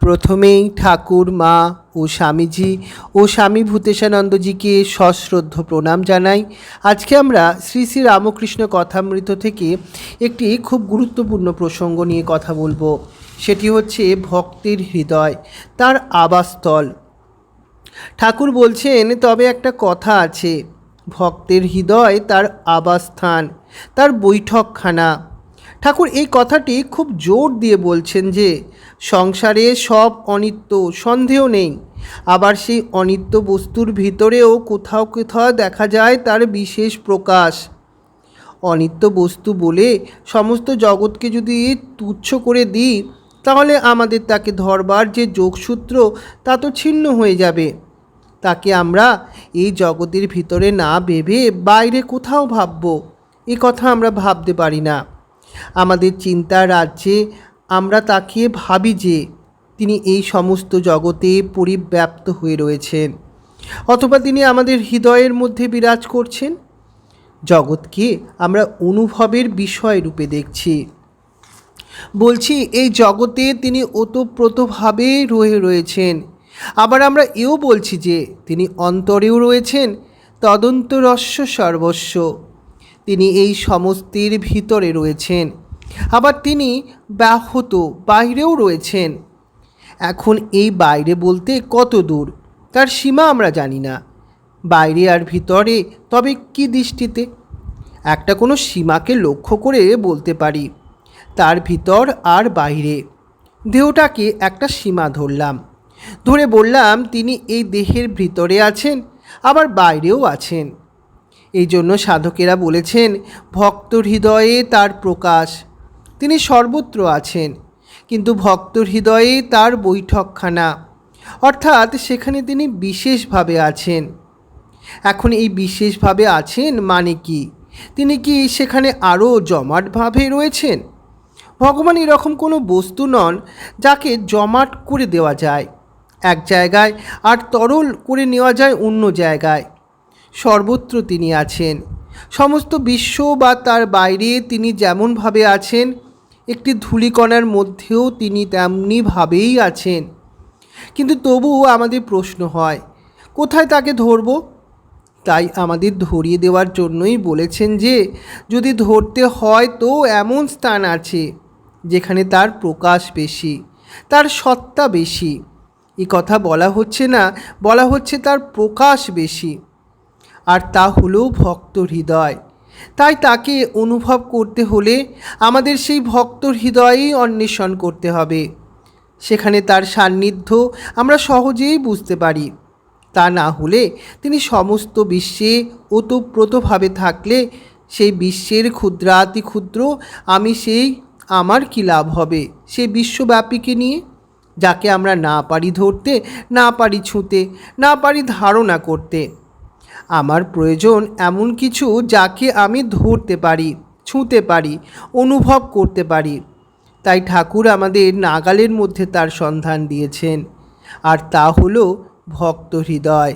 প্রথমেই ঠাকুর, মা ও স্বামীজি ও স্বামী ভূতেশানন্দজিকে সশ্রদ্ধ প্রণাম জানাই। আজকে আমরা শ্রী শ্রী রামকৃষ্ণ কথামৃত থেকে একটি খুব গুরুত্বপূর্ণ প্রসঙ্গ নিয়ে কথা বলব। সেটি হচ্ছে ভক্তের হৃদয়, তার আবাসস্থল। ঠাকুর বলছেন, তবে একটা কথা আছে, ভক্তের হৃদয় তার আবাসস্থান, তার বৈঠকখানা। ঠাকুর, এই কথাটি খুব জোর দিয়ে বলছেন যে, সংসারে সব অনিত্য, সন্দেহ নেই। আবার সেই অনিত্য বস্তুর ভিতরেও কোথাও কোথাও দেখা যায় তার বিশেষ প্রকাশ। অনিত্য বস্তু বলে সমস্ত জগৎকে যদি তুচ্ছ করে দিই, তাহলে আমাদের তাকে ধরবার যে যোগসূত্র, তা তো ছিন্ন হয়ে যাবে। তাকে আমরা এই জগতের ভিতরে না ভেবে বাইরে কোথাও ভাবব, এ কথা আমরা ভাবতে পারি না। আমাদের চিন্তার রাজ্যে, আমরা তাকে ভাবি যে তিনি এই সমস্ত জগতে পরিব্যাপ্ত হয়ে রয়েছেন। অথবা তিনি আমাদের হৃদয়ের মধ্যে বিরাজ করছেন? জগৎকে আমরা অনুভবের বিষয় রূপে দেখছি। বলছি, এই জগতে তিনি ওতপ্রোতভাবে রয়ে রয়েছেন। আবার আমরা এও বলছি যে তিনি অন্তরেও রয়েছেন। তদন্তরস্য সর্বস্ব। তিনি এই সমস্তের ভিতরে রয়েছেন। আবার তিনি ব্যাহত বাইরেও রয়েছেন। এখন এই বাইরে বলতে কত দূর, তার সীমা আমরা জানি না। বাইরে আর ভিতরে, তবে কি দৃষ্টিতে? একটা কোনো সীমাকে লক্ষ্য করে বলতে পারি, তার ভিতর আর বাইরে। দেহটাকে একটা সীমা ধরলাম। ধরে বললাম, তিনি এই দেহের ভিতরে আছেন, আবার বাইরেও আছেন। এই জন্য সাধকেরা বলেছেন ভক্ত হৃদয়ে তার প্রকাশ। তিনি সর্বত্র আছেন, কিন্তু ভক্ত হৃদয়ে তার বৈঠকখানা। অর্থাৎ সেখানে তিনি বিশেষভাবে আছেন। এখন এই বিশেষভাবে আছেন মানে কি? তিনি কি সেখানে আরও জমাটভাবে রয়েছেন? ভগবান এরকম কোনো বস্তু নন যাকে জমাট করে দেওয়া যায়। এক জায়গায় আর তরল করে নেওয়া যায় অন্য জায়গায়। সর্বত্র তিনি আছেন। সমস্ত বিশ্ব বা তার বাইরে তিনি যেমনভাবে আছেন, একটি ধূলিকণার মধ্যেও তিনি তেমনিভাবেই আছেন। কিন্তু তবুও আমাদের প্রশ্ন হয়, কোথায় তাকে ধরব? তাই আমাদের ধরিয়ে দেওয়ার জন্যই বলেছেন যে, যদি ধরতে হয় তো এমন স্থান আছে, যেখানে তার প্রকাশ বেশি, তার সত্তা বেশি। এ কথা বলা হচ্ছে না, বলা হচ্ছে তার প্রকাশ বেশি। আর তা হলো ভক্ত হৃদয়। তাই তাকে অনুভব করতে হলে আমাদের সেই ভক্ত হৃদয়েই অন্বেষণ করতে হবে। সেখানে তার সান্নিধ্য আমরা সহজেই বুঝতে পারি। তা না হলে তিনি সমস্ত বিশ্বে ওতপ্রোতভাবে থাকলে সেই বিশ্বের ক্ষুদ্রাতি ক্ষুদ্র আমি সেই আমার কি লাভ হবে সেই বিশ্বব্যাপীকে নিয়ে? যাকে আমরা না পারি ধরতে, না পারি ছুঁতে, না পারি ধারণা করতে আমার প্রয়োজন এমন কিছু যাকে আমি ধরতে পারি, ছুঁতে পারি, অনুভব করতে পারি। তাই ঠাকুর আমাদের নাগালের মধ্যে তার সন্ধান দিয়েছেন। আর তা হলো ভক্ত হৃদয়।